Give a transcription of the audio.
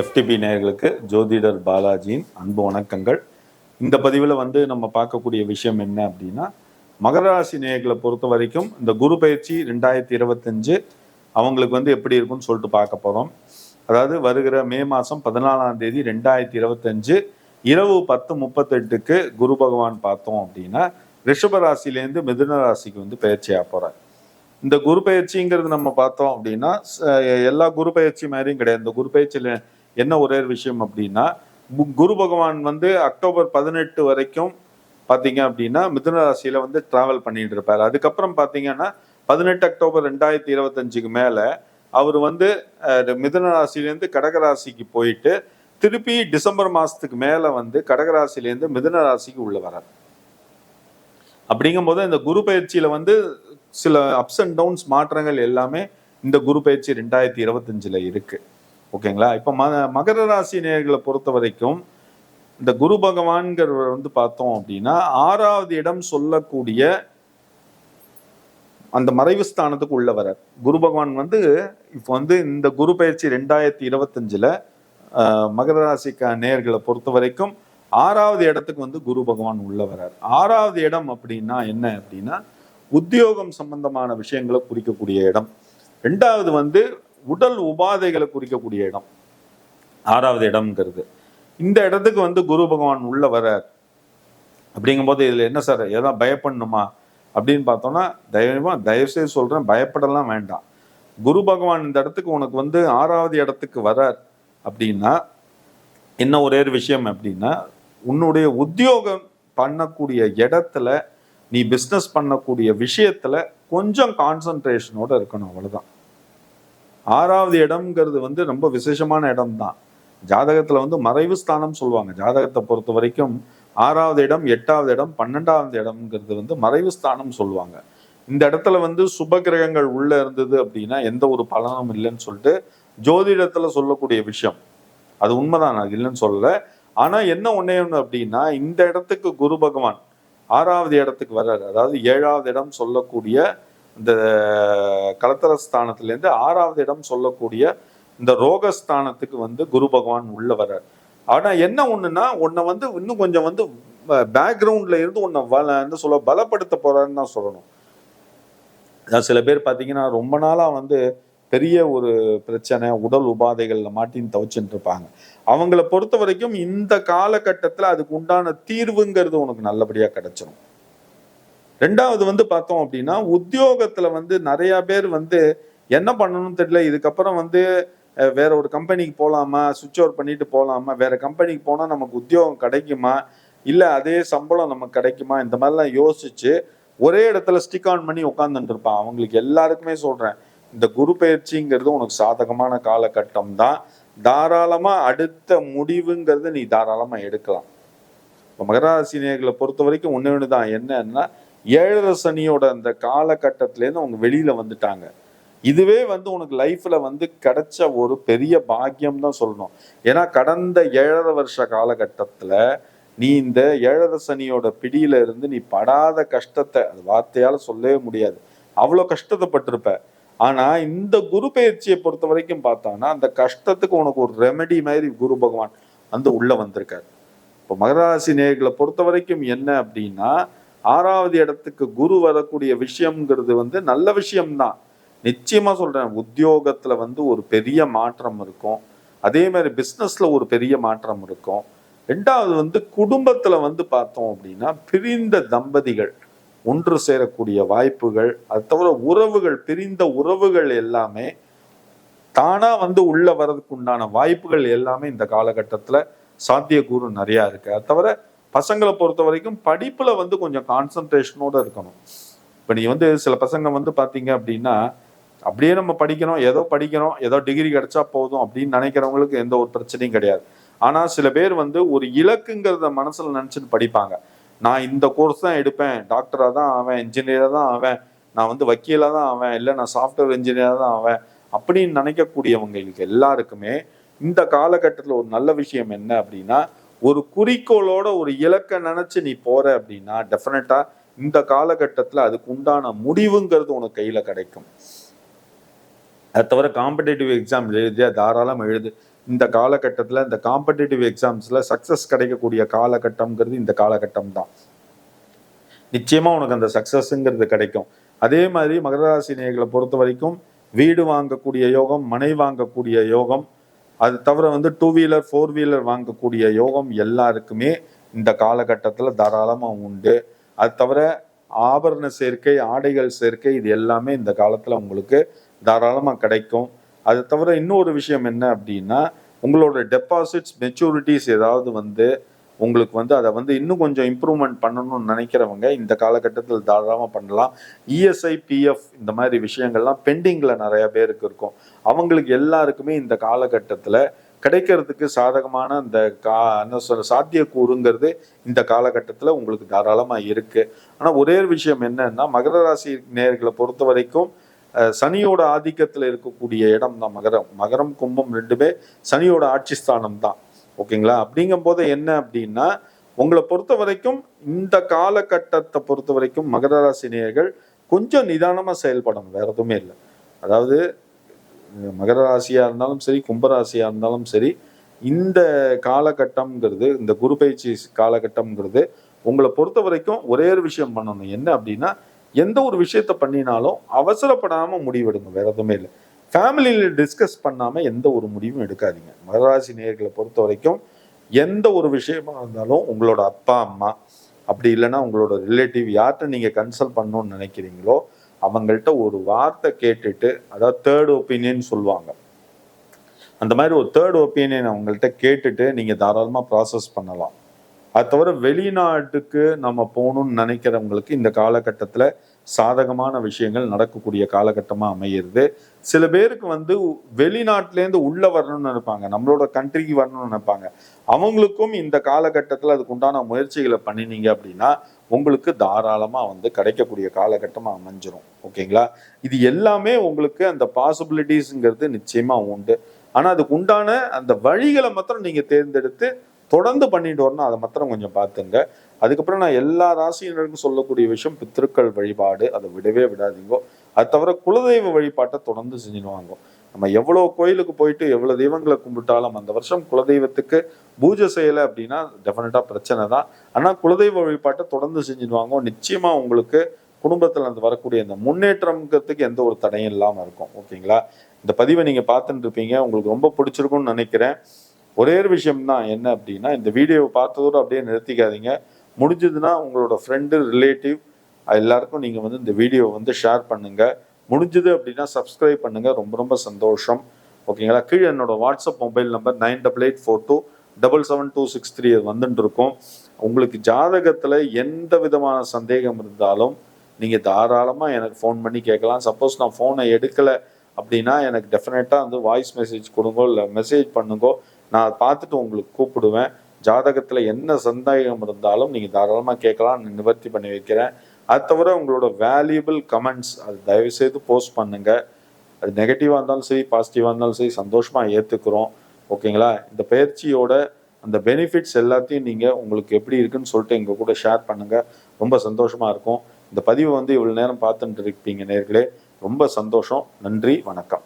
FTP நேயர்களுக்கு ஜோதிடர் பாலாஜியின் அன்பு வணக்கங்கள். இந்த பதிவில் வந்து நம்ம பார்க்கக்கூடிய விஷயம் என்ன அப்படின்னா மகர ராசி நேயர்களை பொறுத்த வரைக்கும் இந்த குரு பயிற்சி ரெண்டாயிரத்தி இருபத்தஞ்சு அவங்களுக்கு வந்து எப்படி இருக்கும்னு சொல்லிட்டு பார்க்க போகிறோம் அதாவது வருகிற மே மாதம் பதினாலாம் தேதி ரெண்டாயிரத்தி இருபத்தஞ்சு இரவு பத்து முப்பத்தெட்டுக்கு குரு பகவான் பார்த்தோம் அப்படின்னா ரிஷப ராசிலேருந்து மிதுன ராசிக்கு வந்து பயிற்சியாக போகிறார் இந்த குரு பயிற்சிங்கிறது நம்ம பார்த்தோம் அப்படின்னா எல்லா குரு பயிற்சி மாதிரியும் கிடையாது. இந்த குரு பயிற்சியில் என்ன ஒரே ஒரு விஷயம் அப்படின்னா குரு பகவான் வந்து அக்டோபர் பதினெட்டு வரைக்கும் பார்த்தீங்க அப்படின்னா மிதுன ராசியில் வந்து ட்ராவல் பண்ணிட்டு இருப்பார். அதுக்கப்புறம் பார்த்தீங்கன்னா பதினெட்டு அக்டோபர் ரெண்டாயிரத்தி இருபத்தஞ்சுக்கு மேலே அவர் வந்து மிதுன ராசிலேருந்து கடகராசிக்கு போயிட்டு திருப்பி டிசம்பர் மாதத்துக்கு மேலே வந்து கடகராசிலேருந்து மிதுன ராசிக்கு உள்ள வரார். அப்படிங்கும்போது இந்த குரு பயிற்சியில் வந்து சில அப்ஸ் அண்ட் டவுன்ஸ் மாற்றங்கள் எல்லாமே இந்த குரு பயிற்சி ரெண்டாயிரத்தி இருபத்தஞ்சில் இருக்குது ஓகேங்களா? இப்போ ம மகர ராசி நேயர்களை பொறுத்த வரைக்கும் இந்த குரு பகவான்கிறவர் வந்து பார்த்தோம் அப்படின்னா ஆறாவது இடம் சொல்லக்கூடிய அந்த மறைவு ஸ்தானத்துக்கு உள்ள வரார் குரு பகவான் வந்து இப்போ வந்து இந்த குரு பயிற்சி ரெண்டாயிரத்தி இருபத்தஞ்சில் மகர ராசிக்க நேயர்களை பொறுத்த வரைக்கும் ஆறாவது இடத்துக்கு வந்து குரு பகவான் உள்ள வரார் ஆறாவது இடம் அப்படின்னா என்ன அப்படின்னா உத்தியோகம் சம்பந்தமான விஷயங்களை குறிக்கக்கூடிய இடம். ரெண்டாவது வந்து உடல் உபாதைகளை குறிக்கக்கூடிய இடம். ஆறாவது இடம்ங்கிறது. இந்த இடத்துக்கு வந்து குரு பகவான் உள்ள வரார் அப்படிங்கும்போது இதில் என்ன சார் எதாவது பயப்படணுமா? அப்படின்னு பார்த்தோம்னா தயவு தயவுசெய்து சொல்கிறேன் பயப்படலாம் வேண்டாம். குரு பகவான் இந்த இடத்துக்கு உனக்கு வந்து ஆறாவது இடத்துக்கு வரார் அப்படின்னா என்ன ஒரே ஒரு விஷயம் அப்படின்னா உன்னுடைய உத்தியோகம் பண்ணக்கூடிய இடத்துல நீ பிஸ்னஸ் பண்ணக்கூடிய விஷயத்துல கொஞ்சம் கான்சன்ட்ரேஷனோட இருக்கணும் அவ்வளோதான் ஆறாவது இடம்ங்கிறது வந்து ரொம்ப விசேஷமான இடம் தான் ஜாதகத்தில் வந்து மறைவு ஸ்தானம் சொல்லுவாங்க. ஜாதகத்தை பொறுத்த வரைக்கும் ஆறாவது இடம் எட்டாவது இடம் பன்னெண்டாவது இடம்ங்கிறது வந்து மறைவு ஸ்தானம் சொல்லுவாங்க. இந்த இடத்துல வந்து சுப கிரகங்கள் உள்ளே இருந்தது அப்படின்னா எந்த ஒரு பலனும் இல்லைன்னு சொல்லிட்டு ஜோதிடத்தில் சொல்லக்கூடிய விஷயம். அது உண்மைதான் நான் இல்லைன்னு சொல்லலை. ஆனால் என்ன ஒண்ணே ஒன்று அப்படின்னா இந்த இடத்துக்கு குரு பகவான் ஆறாவது இடத்துக்கு வர்றாரு. அதாவது ஏழாவது இடம் சொல்லக்கூடிய இந்த கலத்தரஸ்தானத்திலேருந்து ஆறாவது இடம் சொல்லக்கூடிய இந்த ரோகஸ்தானத்துக்கு வந்து குரு பகவான் உள்ள வர்றார். ஆனா என்ன ஒண்ணுன்னா உன்னை வந்து இன்னும் கொஞ்சம் வந்து பேக்ரவுண்ட்ல இருந்து உன்னை வல என்ன சொல்ல பலப்படுத்த போறாருன்னு தான் சொல்லணும். சில பேர் பார்த்தீங்கன்னா ரொம்ப நாளா வந்து பெரிய ஒரு பிரச்சனை உடல் உபாதைகள்ல மாட்டின்னு தவிச்சுட்டு இருப்பாங்க. அவங்கள பொறுத்த வரைக்கும் இந்த காலகட்டத்துல அதுக்கு உண்டான தீர்வுங்கிறது உனக்கு நல்லபடியா கிடைச்சிடும் ரெண்டாவது வந்து பார்த்தோம் அப்படின்னா உத்தியோகத்துல வந்து நிறைய பேர் வந்து என்ன பண்ணணும்னு தெரியல. இதுக்கப்புறம் வந்து வேற ஒரு கம்பெனிக்கு போகலாமா சுவிட்ச் ஓவர் பண்ணிட்டு போகலாமா வேற கம்பெனிக்கு போனால் நமக்கு உத்தியோகம் கிடைக்குமா? இல்லை அதே சம்பளம் நமக்கு கிடைக்குமா? இந்த மாதிரிலாம் யோசிச்சு ஒரே இடத்துல ஸ்டிக் ஆன் பண்ணி உட்காந்துட்டு இருப்பான். அவங்களுக்கு எல்லாருக்குமே சொல்கிறேன் இந்த குரு பயிற்சிங்கிறது உனக்கு சாதகமான காலகட்டம் தான். தாராளமாக அடுத்த முடிவுங்கிறது நீ தாராளமாக எடுக்கலாம். இப்போ மகராசி நேர்களை பொறுத்த வரைக்கும் ஒன்று ஒன்று தான் என்னன்னா ஏழரை சனியோட அந்த காலகட்டத்திலேருந்து அவங்க வெளியில வந்துட்டாங்க. இதுவே வந்து உனக்கு லைஃப்ல வந்து கிடைச்ச ஒரு பெரிய பாக்கியம் தான் சொல்லணும். ஏன்னா கடந்த ஏழரை வருஷ காலகட்டத்துல நீ இந்த ஏழரை சனியோட பிடியில இருந்து நீ படாத கஷ்டத்தை அது வார்த்தையால சொல்லவே முடியாது. அவ்வளோ கஷ்டத்தைப்பட்டிருப்ப. ஆனா இந்த குரு பயிற்சியை பொறுத்த வரைக்கும் பார்த்தான்னா அந்த கஷ்டத்துக்கு உனக்கு ஒரு ரெமெடி மாதிரி குரு பகவான் வந்து உள்ள வந்திருக்காரு. இப்போ மகராசி நேர்களை பொறுத்த வரைக்கும் என்ன அப்படின்னா ஆறாவது இடத்துக்கு குரு வரக்கூடிய விஷயம்ங்கிறது வந்து நல்ல விஷயம்தான் நிச்சயமா சொல்றேன் உத்தியோகத்துல வந்து ஒரு பெரிய மாற்றம் இருக்கும். அதே மாதிரி பிஸ்னஸ்ல ஒரு பெரிய மாற்றம் இருக்கும். ரெண்டாவது வந்து குடும்பத்துல வந்து பார்த்தோம் அப்படின்னா பிரிந்த தம்பதிகள் ஒன்று சேரக்கூடிய வாய்ப்புகள் அது தவிர உறவுகள் பிரிந்த உறவுகள் எல்லாமே தானா வந்து உள்ள வர்றதுக்கு உண்டான வாய்ப்புகள் எல்லாமே இந்த காலகட்டத்துல சாத்தியக்கூறு நிறையா இருக்கு. அது தவிர பசங்களை பொறுத்த வரைக்கும் படிப்பில் வந்து கொஞ்சம் கான்சன்ட்ரேஷனோடு இருக்கணும். இப்போ நீ வந்து சில பசங்க வந்து பார்த்தீங்க அப்படின்னா அப்படியே நம்ம படிக்கிறோம் ஏதோ படிக்கிறோம் ஏதோ டிகிரி கிடைச்சா போதும் அப்படின்னு நினைக்கிறவங்களுக்கு எந்த ஒரு பிரச்சனையும் கிடையாது. ஆனால் சில பேர் வந்து ஒரு இலக்குங்கிறத மனசில் நினச்சின்னு படிப்பாங்க. நான் இந்த கோர்ஸ் தான் எடுப்பேன் டாக்டராக தான் ஆவேன் இன்ஜினியராக தான் ஆவேன் நான் வந்து வக்கீலாக தான் ஆவேன் இல்லை நான் சாஃப்ட்வேர் இன்ஜினியராக தான் ஆவேன் அப்படின்னு நினைக்கக்கூடியவங்களுக்கு எல்லாருக்குமே இந்த காலகட்டத்தில் ஒரு நல்ல விஷயம் என்ன அப்படின்னா ஒரு குறிக்கோளோட ஒரு இலக்கை நினைச்சு நீ போற அப்படின்னா டெஃபினட்டா இந்த காலகட்டத்தில் அதுக்கு உண்டான முடிவுங்கிறது உனக்கு கையில கிடைக்கும். அது தவிர காம்படேட்டிவ் எக்ஸாம் எழுதியா தாராளம் எழுது. இந்த காலகட்டத்தில் இந்த காம்படேட்டிவ் எக்ஸாம்ஸில் சக்ஸஸ் கிடைக்கக்கூடிய காலகட்டம்ங்கிறது இந்த காலகட்டம் தான். நிச்சயமாக உனக்கு அந்த சக்ஸஸ்ங்கிறது கிடைக்கும். அதே மாதிரி மகர ராசி பொறுத்த வரைக்கும் வீடு வாங்கக்கூடிய யோகம் மனை வாங்கக்கூடிய யோகம் அது தவிர வந்து டூ வீலர் ஃபோர் வீலர் வாங்கக்கூடிய யோகம் எல்லாருக்குமே இந்த காலகட்டத்தில் தாராளமாக உண்டு. அது தவிர ஆபரண சேர்க்கை ஆடைகள் சேர்க்கை இது எல்லாமே இந்த காலத்தில் உங்களுக்கு தாராளமாக கிடைக்கும். அது தவிர இன்னொரு விஷயம் என்ன அப்படின்னா உங்களோட டெபாசிட்ஸ் மெச்சூரிட்டிஸ் ஏதாவது வந்து உங்களுக்கு வந்து அதை வந்து இன்னும் கொஞ்சம் இம்ப்ரூவ்மெண்ட் பண்ணணும்னு நினைக்கிறவங்க இந்த காலகட்டத்தில் தாராளமாக பண்ணலாம். இஎஸ்ஐ பிஎஃப் இந்த மாதிரி விஷயங்கள்லாம் பெண்டிங்கில் நிறைய பேருக்கு இருக்கும். அவங்களுக்கு எல்லாருக்குமே இந்த காலகட்டத்தில் கிடைக்கிறதுக்கு சாதகமான அந்த கா என்ன சொல்ற சாத்தியக்கூறுங்கிறது இந்த காலகட்டத்தில் உங்களுக்கு தாராளமாக இருக்குது ஆனால் ஒரே ஒரு விஷயம் என்னன்னா மகர ராசி நேர்களை பொறுத்த வரைக்கும் சனியோட ஆதிக்கத்தில் இருக்கக்கூடிய இடம் தான் மகரம். மகரம் கும்பம் ரெண்டுமே சனியோட ஆட்சி ஸ்தானம் தான். ஓகேங்களா? அப்படிங்கும் போது என்ன அப்படின்னா உங்களை பொறுத்த வரைக்கும் இந்த காலகட்டத்தை பொறுத்த வரைக்கும் மகர ராசி நேயர்கள் கொஞ்சம் நிதானமாக செயல்படணும் வேற எதுவுமே இல்லை. அதாவது மகர ராசியாக இருந்தாலும் சரி கும்பராசியாக இருந்தாலும் சரி இந்த காலகட்டம்ங்கிறது இந்த குரு பயிற்சி காலகட்டம்ங்கிறது உங்களை பொறுத்த வரைக்கும் ஒரே ஒரு விஷயம் பண்ணணும். என்ன அப்படின்னா எந்த ஒரு விஷயத்த பண்ணினாலும் அவசரப்படாமல் முடிவெடுங்க வேற எதுவுமே இல்லை. ஃபேமிலியில் டிஸ்கஸ் பண்ணாமல் எந்த ஒரு முடிவும் எடுக்காதீங்க. மகராசி நேர்களை பொறுத்த வரைக்கும் எந்த ஒரு விஷயமா இருந்தாலும் உங்களோட அப்பா அம்மா அப்படி இல்லைன்னா உங்களோட ரிலேட்டிவ் யார்கிட்ட நீங்கள் கன்சல்ட் பண்ணணும்னு நினைக்கிறீங்களோ அவங்கள்ட்ட ஒரு வார்த்தை கேட்டுட்டு அதாவது தேர்ட் ஒப்பீனியன் சொல்லுவாங்க. அந்த மாதிரி ஒரு தேர்ட் ஒப்பீனியன் அவங்கள்ட்ட கேட்டுட்டு நீங்கள் தாராளமாக ப்ராசஸ் பண்ணலாம். அது தவிர வெளிநாட்டுக்கு நம்ம போகணும்னு நினைக்கிறவங்களுக்கு இந்த காலகட்டத்தில் சாதகமான விஷயங்கள் நடக்கக்கூடிய காலகட்டமாக அமையிறது. சில பேருக்கு வந்து வெளிநாட்டிலேருந்து உள்ளே வரணும்னு நினைப்பாங்க. நம்மளோட கண்ட்ரிக்கு வரணும்னு நினைப்பாங்க. அவங்களுக்கும் இந்த காலகட்டத்தில் அதுக்கு உண்டான முயற்சிகளை பண்ணினீங்க அப்படின்னா உங்களுக்கு தாராளமாக வந்து கிடைக்கக்கூடிய காலகட்டமாக அமைஞ்சிரும். ஓகேங்களா? இது எல்லாமே உங்களுக்கு அந்த பாசிபிலிட்டிஸுங்கிறது நிச்சயமாக உண்டு. ஆனால் அதுக்கு உண்டான அந்த வழிகளை மாத்திரம் நீங்கள் தேர்ந்தெடுத்து தொடர்ந்து பண்ணிட்டு வரணும் அதை மாத்திரம் கொஞ்சம் பார்த்துங்க. அதுக்கப்புறம் நான் எல்லா ராசியினருக்கும் சொல்லக்கூடிய விஷயம் பித்திருக்கள் வழிபாடு அதை விடவே விடாதீங்கோ. அது தவிர குலதெய்வ வழிபாட்டை தொடர்ந்து செஞ்சுடுவாங்க நம்ம எவ்வளோ கோயிலுக்கு போயிட்டு எவ்வளோ தெய்வங்களை கும்பிட்டாலும் அந்த வருஷம் குலதெய்வத்துக்கு பூஜை செய்யலை அப்படின்னா டெஃபினட்டாக பிரச்சனை தான். ஆனால் குலதெய்வ வழிபாட்டை தொடர்ந்து செஞ்சுடுவாங்க நிச்சயமாக உங்களுக்கு குடும்பத்தில் அந்த வரக்கூடிய இந்த முன்னேற்றம்ங்கிறதுக்கு எந்த ஒரு தடையும் இல்லாமல் இருக்கும். ஓகேங்களா? இந்த பதிவை நீங்கள் பார்த்துட்டு இருப்பீங்க. உங்களுக்கு ரொம்ப பிடிச்சிருக்கும்னு நினைக்கிறேன். ஒரே ஒரு விஷயம் தான் என்ன அப்படின்னா இந்த வீடியோவை பார்த்ததோடு அப்படியே நிறுத்திக்காதீங்க. முடிஞ்சதுன்னா உங்களோட ஃப்ரெண்டு ரிலேட்டிவ் எல்லாருக்கும் நீங்கள் வந்து இந்த வீடியோவை வந்து ஷேர் பண்ணுங்கள் முடிஞ்சது அப்படின்னா சப்ஸ்கிரைப் பண்ணுங்கள் ரொம்ப ரொம்ப சந்தோஷம். ஓகேங்களா கீழே என்னோடய WhatsApp mobile number nine double eight four two double seven two six three வந்துட்டு இருக்கும். உங்களுக்கு ஜாதகத்தில் எந்த விதமான சந்தேகம் இருந்தாலும் நீங்கள் தாராளமாக எனக்கு ஃபோன் பண்ணி கேட்கலாம். சப்போஸ் நான் ஃபோனை எடுக்கலை அப்படின்னா எனக்கு டெஃபினட்டாக வந்து வாய்ஸ் மெசேஜ் கொடுங்கோ இல்லை மெசேஜ் பண்ணுங்கோ. நான் பார்த்துட்டு உங்களுக்கு கூப்பிடுவேன். ஜாதகத்தில் என்ன சந்தேகம் இருந்தாலும் நீங்கள் தாராளமாக கேட்கலாம் நான் நிவர்த்தி பண்ணி வைக்கிறேன். அது தவிர உங்களோட வேல்யூபிள் கமெண்ட்ஸ் அது தயவுசெய்து போஸ்ட் பண்ணுங்க. அது நெகட்டிவாக இருந்தாலும் சரி பாசிட்டிவாக இருந்தாலும் சரி சந்தோஷமாக ஏற்றுக்கிறோம் ஓகேங்களா இந்த பயிற்சியோட அந்த பெனிஃபிட்ஸ் எல்லாத்தையும் நீங்கள் உங்களுக்கு எப்படி இருக்குன்னு சொல்லிட்டு எங்கள் கூட ஷேர் பண்ணுங்கள் ரொம்ப சந்தோஷமாக இருக்கும். இந்த பதிவை வந்து இவ்வளோ நேரம் பார்த்துட்டு இருப்பீங்க நேர்களே. ரொம்ப சந்தோஷம். நன்றி வணக்கம்.